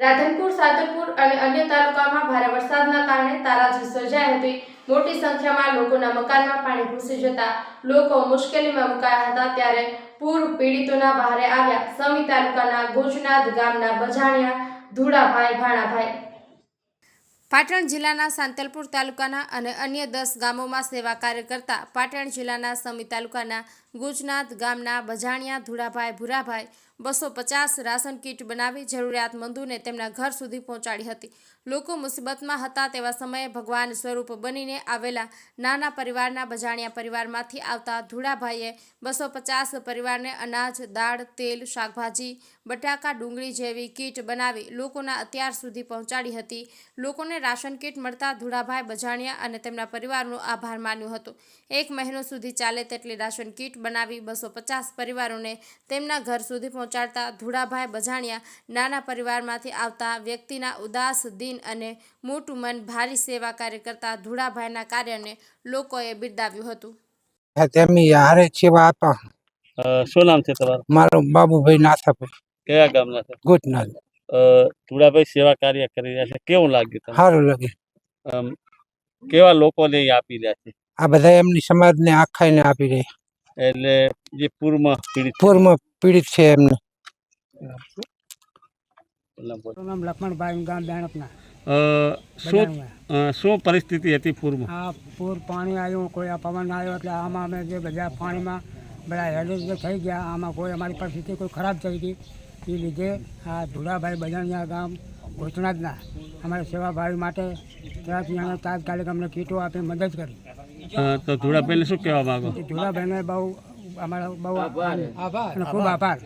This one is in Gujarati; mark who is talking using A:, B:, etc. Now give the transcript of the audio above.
A: રાધનપુર, સાધનપુર અને અન્ય તાલુકામાં ભારે વરસાદના કારણે તારાજી સર્જાઈ હતી. મોટી સંખ્યામાં લોકોના મકાનમાં પાણી ઘૂસી જતા લોકો મુશ્કેલીમાં મુકાયા હતા. ત્યારે પૂર પીડિતોના બહારે આવ્યા સમી તાલુકાના ગોજનાથ ગામના બજાણિયા ધુડાભાઈ ભાણાભાઈ. પાટણ જિલ્લાના સાંતલપુર તાલુકાના અને અન્ય દસ ગામોમાં સેવા કાર્ય કરતા પાટણ જિલ્લાના સમી તાલુકાના ગુજનાથ ગામના બજાણિયા ધુડાભાઈ ભૂરાભાઈ બસો પચાસ રાશન કીટ બનાવી જરૂરિયાતમંદોને તેમના ઘર સુધી પહોંચાડી હતી. લોકો મુસીબતમાં હતા તેવા સમયે ભગવાન સ્વરૂપ બનીને આવેલા નાના પરિવારના બજાણિયા પરિવારમાંથી આવતા ધુડાભાઈએ બસો પચાસ પરિવારને અનાજ, દાળ, તેલ, શાકભાજી, બટાકા, ડુંગળી જેવી કીટ બનાવી લોકોના અત્યાર સુધી પહોંચાડી હતી. લોકોને રાશન કીટ મળતા ધુળાભાઈ બજાણિયા અને તેમના પરિવારનો આભાર માન્યો હતો. એક મહિનો સુધી ચાલે તેટલી રાશન કીટ બનાવી બસો પચાસ પરિવારોને તેમના ઘર સુધી પહોંચાડતા ધુળાભાઈ બજાણિયા નાના પરિવારમાંથી આવતા વ્યક્તિના ઉદાસ દિન અને મોટું મન ભારી સેવા કાર્ય કરતા ધુળાભાઈના કાર્યને લોકોએ બિરદાવ્યું હતું.
B: હારે સેવા આપા.
C: શું નામ છે તમારું?
B: મારું બાબુભાઈ નાથાભાઈ.
C: કયા ગામના છે? ધુડાભાઈ સેવા કાર્ય કરી રહ્યા છે. કેવું લાગ્યું તમને?
B: સારું લાગે.
C: કેવા લોકોને આપી રહ્યા છે?
B: આ બધા એમની સમાજને આખાઈને આપી રહ્યા
C: એટલે જે પૂરમાં પીડિત
B: પૂરમાં પીડિત છે એમને.
D: નામ લક્ષ્મણભાઈ ગામ બેણપના.
C: અ, શું શું પરિસ્થિતિ હતી પૂરમાં
D: આ પૂર પાણી આવ્યું કોઈ આ પવન આવ્યો એટલે આમાં અમે જે બધા પાણીમાં બધા હેડેજ થઈ ગયા. આમાં કોઈ અમારી પરિસ્થિતિ કોઈ ખરાબ થઈ ગઈ એ લીધે આ ધુડાભાઈ બજાણિયા ગામ ઘોષણાજના અમારા સેવાભાવી માટે ત્યાંથી અમે તાત્કાલિક અમને કીટો આપી મદદ કરી.
C: તો ધુડાભાઈને શું કહેવા માગો?
D: ધુડાભાઈને બહુ અમારો બહુ ખૂબ આભાર.